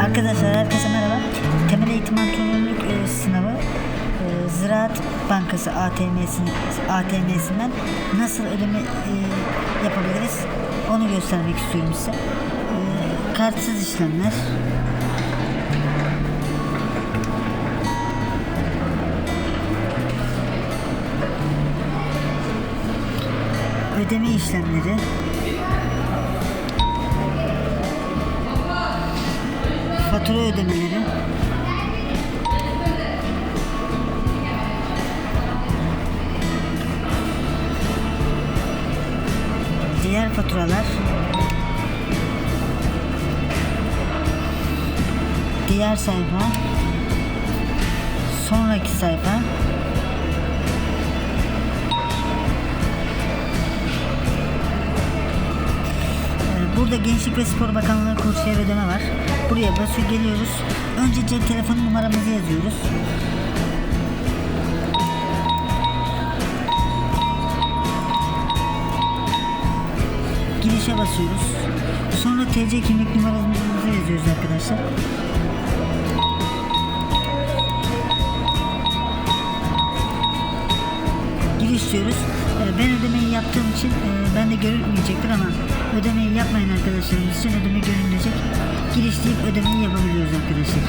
Arkadaşlar herkese merhaba. Temel Eğitim Antrenörlük e, sınavı e, Ziraat Bankası ATM'sin, ATM'sinden nasıl ödeme e, yapabiliriz onu göstermek istiyorum size. Kartsız işlemler. Ödeme işlemleri. Fatura ödemeleri. Diğer faturalar. Diğer sayfa. Sonraki sayfa. Burada Gençlik ve Spor Bakanlığı kursiyer ödeme var. Buraya basıyor geliyoruz. Önce cep telefonu numaramızı yazıyoruz. Girişe basıyoruz. Sonra TC kimlik numaramızı yazıyoruz arkadaşlar. giriş diyoruz. Ben ödemeyi yaptığım için e, ben de görülmeyecektir ama ödemeyi yapmayan arkadaşlarımız için ödeme görünecek. Giriş deyip ödemeyi yapabiliyoruz arkadaşlar.